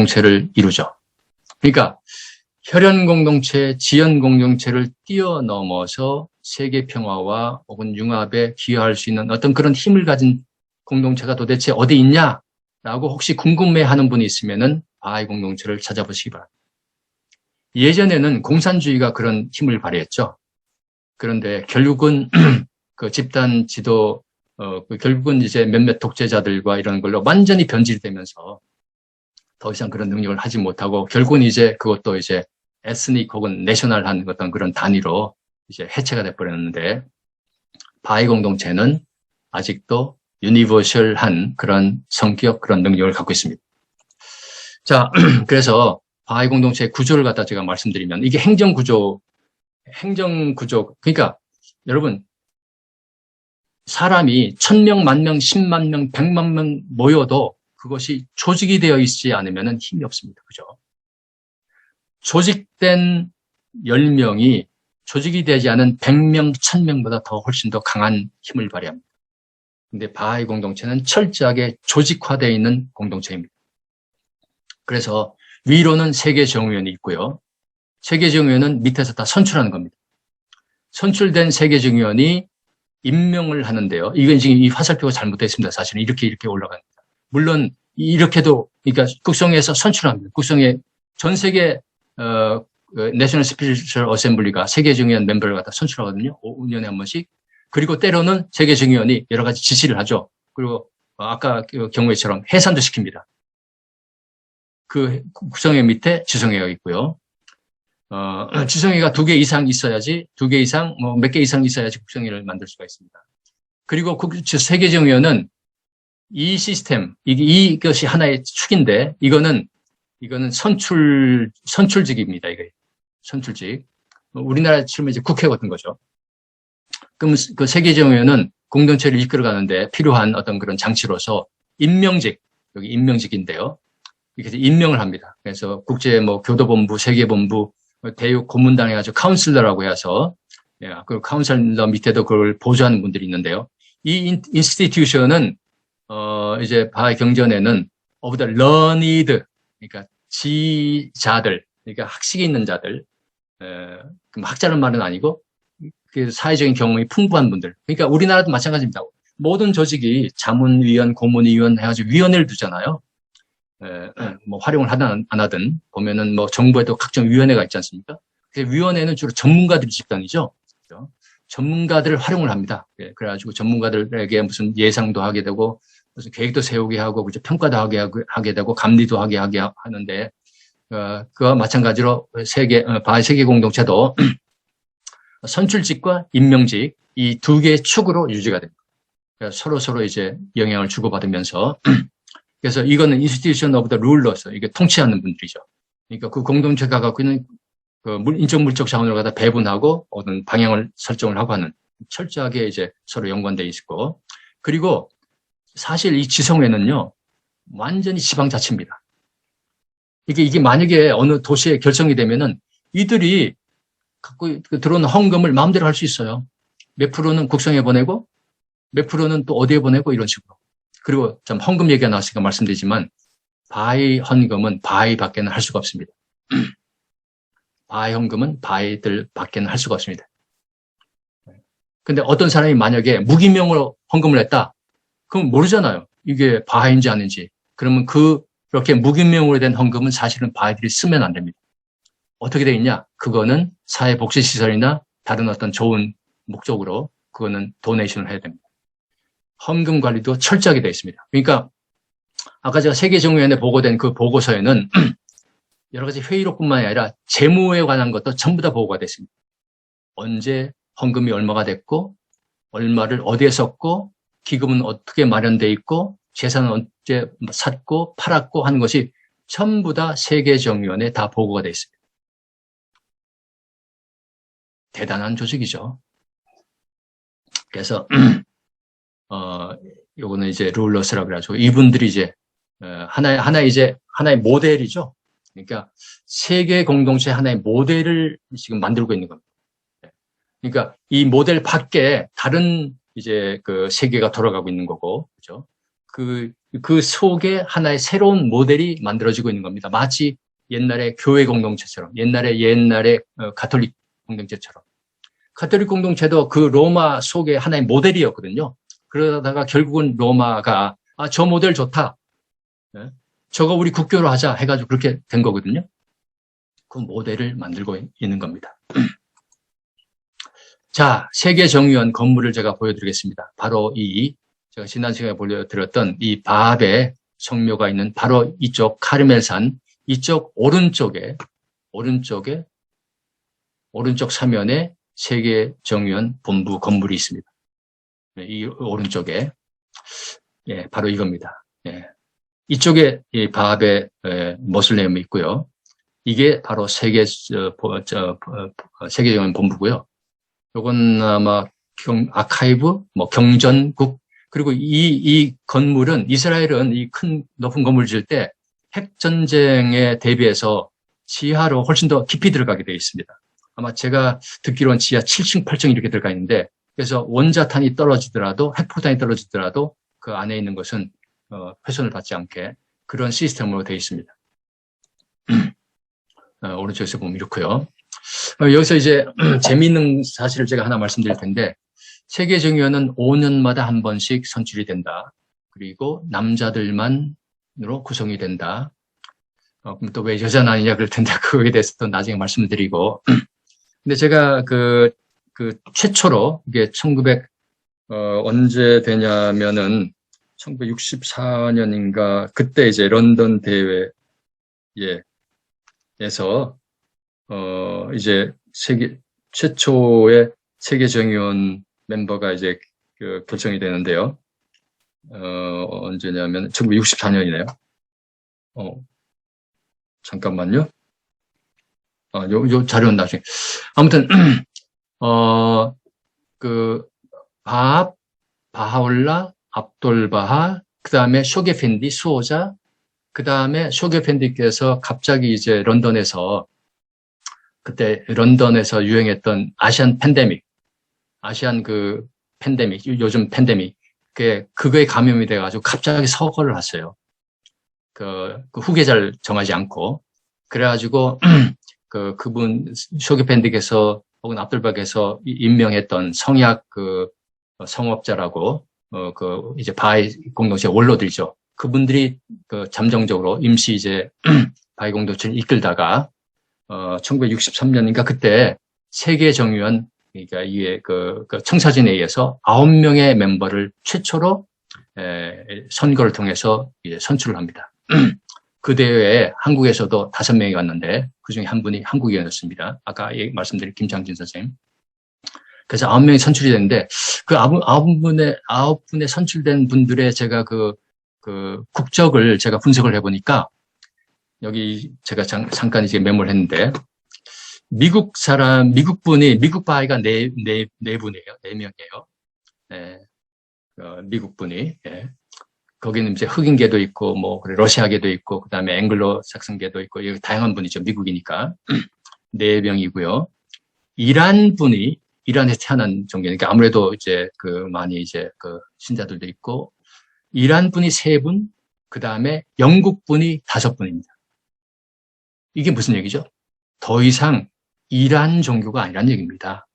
공동체를 이루죠. 그러니까 혈연 공동체, 지연 공동체를 뛰어넘어서 세계 평화와 혹은 융합에 기여할 수 있는 어떤 그런 힘을 가진 공동체가 도대체 어디 있냐 라고 혹시 궁금해하는 분이 있으면은 바하이 공동체를 찾아보시기 바랍니다. 예전에는 공산주의가 그런 힘을 발휘했죠. 그런데 결국은 그 집단 지도 어, 그 결국은 이제 몇몇 독재자들과 이런 걸로 완전히 변질되면서 더 이상 그런 능력을 하지 못하고 결국은 이제 그것도 이제 에스닉 혹은 내셔널한 어떤 그런 단위로 이제 해체가 돼버렸는데 바이 공동체는 아직도 유니버셜한 그런 성격 그런 능력을 갖고 있습니다. 자, 그래서 바이 공동체의 구조를 갖다 제가 말씀드리면 이게 행정 구조, 행정 구조 그러니까 여러분 사람이 천 명, 만 명, 십만 명, 백만 명 모여도 그것이 조직이 되어 있지 않으면 힘이 없습니다. 그죠? 조직된 10명이 조직이 되지 않은 100명, 1000명보다 더 훨씬 더 강한 힘을 발휘합니다. 근데 바하이 공동체는 철저하게 조직화되어 있는 공동체입니다. 그래서 위로는 세계 정의원이 있고요. 세계 정의원은 밑에서 다 선출하는 겁니다. 선출된 세계 정의원이 임명을 하는데요. 이건 지금 이 화살표가 잘못되어 있습니다. 사실은 이렇게 이렇게 올라갑니다. 물론 이렇게도 그러니까 국성에서 선출합니다. 국성에 전 세계 어, 내셔널 스피리얼 어셈블리가 세계 정의원 멤버를 갖다 선출하거든요. 5년에 한 번씩. 그리고 때로는 세계 정의원이 여러 가지 지시를 하죠. 그리고 아까 그 경우에처럼 해산도 시킵니다. 그 국성회 밑에 지성회가 있고요. 어, 지성회가 두 개 이상 있어야지, 두 개 이상, 뭐 몇 개 이상 있어야지 국성회를 만들 수가 있습니다. 그리고 국, 세계 정의원은 이 시스템, 이, 이것이 하나의 축인데, 이거는, 이거는 선출, 선출직입니다, 이게. 선출직. 우리나라 치면 이제 국회 같은 거죠. 그럼 그 세계정의원은 공동체를 이끌어가는데 필요한 어떤 그런 장치로서 임명직, 여기 임명직인데요. 이렇게 임명을 합니다. 그래서 국제 뭐 교도본부, 세계본부, 대육 고문단 해가지고 카운슬러라고 해서 예, 그 카운슬러 밑에도 그걸 보조하는 분들이 있는데요. 이 인스티튜션은 어 이제 바하의 경전에는 of the learned 그러니까 지자들 그러니까 학식이 있는 자들 에, 학자는 말은 아니고 그 사회적인 경험이 풍부한 분들 그러니까 우리나라도 마찬가지입니다. 모든 조직이 자문위원, 고문위원 해가지고 위원회를 두잖아요. 뭐 활용을 하든 안 하든 보면은 뭐 정부에도 각종 위원회가 있지 않습니까? 그 위원회는 주로 전문가들이 집단이죠. 그렇죠? 전문가들을 활용을 합니다. 예, 그래가지고 전문가들에게 무슨 예상도 하게 되고 무슨 계획도 세우게 하고 그죠 평가도 하게 하게 되고 감리도 하게 하게 하는데 어, 그와 마찬가지로 세계 어, 바하 세계 공동체도 선출직과 임명직 이 두 개의 축으로 유지가 됩니다. 서로 서로 이제 영향을 주고받으면서 그래서 이거는 institution of the rulers, 이게 통치하는 분들이죠. 그러니까 그 공동체가 갖고 있는 그 인적 물적 자원을 갖다 배분하고 어떤 방향을 설정을 하고 하는 철저하게 이제 서로 연관되어 있고 그리고 사실 이 지성회는요 완전히 지방자치입니다. 이게 이게 만약에 어느 도시에 결정이 되면은 이들이 갖고 들어오는 헌금을 마음대로 할 수 있어요. 몇 프로는 국성에 보내고 몇 프로는 또 어디에 보내고 이런 식으로. 그리고 좀 헌금 얘기가 나왔으니까 말씀드리지만 바이 헌금은 바이 밖에는 할 수가 없습니다. 바이 헌금은 바이들 밖에는 할 수가 없습니다. 근데 어떤 사람이 만약에 무기명으로 헌금을 했다? 그럼 모르잖아요. 이게 바하인지 아닌지. 그러면 그, 그렇게 무기명으로 된 헌금은 사실은 바하들이 쓰면 안 됩니다. 어떻게 되겠냐? 그거는 사회복지시설이나 다른 어떤 좋은 목적으로 그거는 도네이션을 해야 됩니다. 헌금 관리도 철저하게 되어 있습니다. 그러니까 아까 제가 세계정의원에 보고된 그 보고서에는 여러 가지 회의록뿐만 아니라 재무에 관한 것도 전부 다 보고가 됐습니다. 언제 헌금이 얼마가 됐고 얼마를 어디에 썼고 기금은 어떻게 마련돼 있고 재산은 언제 샀고 팔았고 하는 것이 전부 다 세계정의원에 다 보고가 되어 있습니다. 대단한 조직이죠. 그래서 어, 요거는 이제 룰러스라고 그래가지고 이분들이 이제 어, 하나의 하나 이제 하나의 모델이죠. 그러니까 세계 공동체 하나의 모델을 지금 만들고 있는 겁니다. 그러니까 이 모델 밖에 다른 이제 그 세계가 돌아가고 있는 거고, 그죠? 그, 그 속에 하나의 새로운 모델이 만들어지고 있는 겁니다. 마치 옛날에 교회 공동체처럼, 옛날에 옛날에 어, 가톨릭 공동체처럼. 가톨릭 공동체도 그 로마 속에 하나의 모델이었거든요. 그러다가 결국은 로마가 아, 저 모델 좋다. 네? 저거 우리 국교로 하자 해가지고 그렇게 된 거거든요. 그 모델을 만들고 있는 겁니다. 자, 세계 정의원 건물을 제가 보여드리겠습니다. 바로 이 제가 지난 시간에 보여드렸던 이 바합의 성묘가 있는 바로 이쪽 카르멜산 이쪽 오른쪽에 오른쪽에 오른쪽 사면에 세계 정의원 본부 건물이 있습니다. 네, 이 오른쪽에 예, 바로 이겁니다. 예. 이쪽에 이 바합의 예, 모슬렘이 있고요. 이게 바로 세계 저, 저, 세계 정의원 본부고요. 요건 아마 경, 아카이브, 뭐 경전국 그리고 이, 이 건물은 이스라엘은 이 큰 높은 건물 지을 때 핵전쟁에 대비해서 지하로 훨씬 더 깊이 들어가게 되어 있습니다. 아마 제가 듣기로는 지하 7층, 8층 이렇게 들어가 있는데 그래서 원자탄이 떨어지더라도 핵포탄이 떨어지더라도 그 안에 있는 것은 어, 훼손을 받지 않게 그런 시스템으로 되어 있습니다. 어, 오른쪽에서 보면 이렇고요. 어, 여기서 이제 재미있는 사실을 제가 하나 말씀드릴 텐데 세계 정의원은 5년마다 한 번씩 선출이 된다. 그리고 남자들만으로 구성이 된다. 어, 그럼 또 왜 여자는 아니냐 그럴 텐데 그거에 대해서 또 나중에 말씀을 드리고 근데 제가 그, 그 최초로 이게 1900 어, 언제 되냐면은 1964년인가 그때 이제 런던 대회에 에서 어 이제 세계 최초의 세계 정의원 멤버가 이제 그 결정이 되는데요. 어 언제냐면 1964년이네요. 어 잠깐만요. 아, 요, 요 자료는 나중에. 아무튼, 어, 그, 바합, 바하올라, 압돌바하, 그 다음에 쇼게펜디, 수호자, 그 다음에 쇼게펜디께서 갑자기 이제 런던에서, 그때 런던에서 유행했던 아시안 팬데믹, 아시안 그 팬데믹, 요즘 팬데믹, 그게, 그거에 감염이 돼가지고 갑자기 서거를 했어요. 그, 그 후계자를 정하지 않고. 그래가지고, 그, 그분, 쇼게펜디께서 혹은 압돌박에서 임명했던 성약 그 성업자라고 어, 그 이제 바이 공동체 원로들이죠. 그분들이 그 잠정적으로 임시 이제 바이 공동체를 이끌다가 어 1963년인가 그때 세계 정의원 그러니까 이게 그, 그 청사진에 의해서 아홉 명의 멤버를 최초로 에, 선거를 통해서 이제 선출을 합니다. 그 대회에 한국에서도 다섯 명이 왔는데 그 중에 한 분이 한국이었습니다. 아까 말씀드린 김창진 선생님. 그래서 아홉 명이 선출이 됐는데 그 아홉 분의 아홉 분의 선출된 분들의 제가 그, 그 국적을 제가 분석을 해보니까 여기 제가 잠, 깐 이제 메모를 했는데 미국 사람 미국 분이 미국 바이가 네네 네 분이에요 네 명이에요. 네, 어, 미국 분이 예. 거기는 이제 흑인계도 있고 뭐 러시아계도 있고 그다음에 앵글로 sak슨계도 있고 여기 다양한 분이죠 미국이니까 네 명이고요. 이란 분이 이란에서 태어난 종교니까 아무래도 이제 그 많이 이제 그 신자들도 있고 이란 분이 세 분, 그 다음에 영국 분이 다섯 분입니다. 이게 무슨 얘기죠? 더 이상 이란 종교가 아니란 얘기입니다.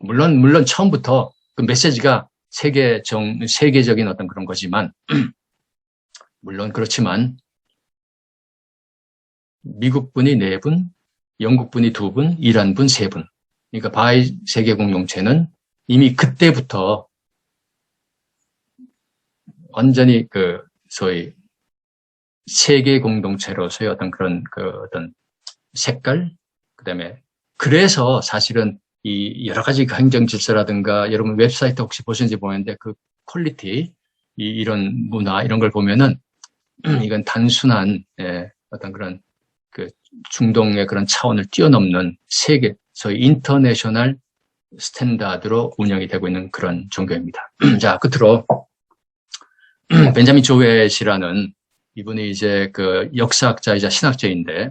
물론 물론 처음부터 그 메시지가 세계 정 세계적인 어떤 그런 거지만 물론 그렇지만 미국 분이 네 분, 영국 분이 두 분, 이란 분 세 분. 그러니까 바이 세계 공동체는 이미 그때부터 완전히 그 소위 세계 공동체로서의 어떤 그런 그 어떤 색깔, 그 다음에 그래서 사실은 이 여러 가지 그 행정 질서라든가 여러분 웹사이트 혹시 보셨는지 보는데 그 퀄리티 이, 이런 문화 이런 걸 보면은 이건 단순한 예, 어떤 그런 그 중동의 그런 차원을 뛰어넘는 세계 소위 인터내셔널 스탠다드로 운영이 되고 있는 그런 종교입니다. 자 끝으로 벤자민 조웨시라는 이분이 이제 그 역사학자이자 신학자인데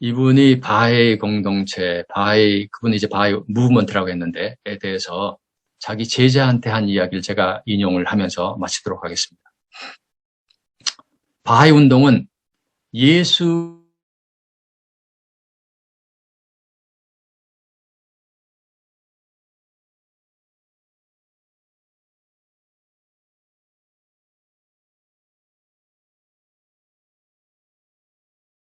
이분이 바하이 공동체, 바하이, 그분이 이제 바하이 무브먼트라고 했는데, 에 대해서 자기 제자한테 한 이야기를 제가 인용을 하면서 마치도록 하겠습니다. 바하이 운동은 예수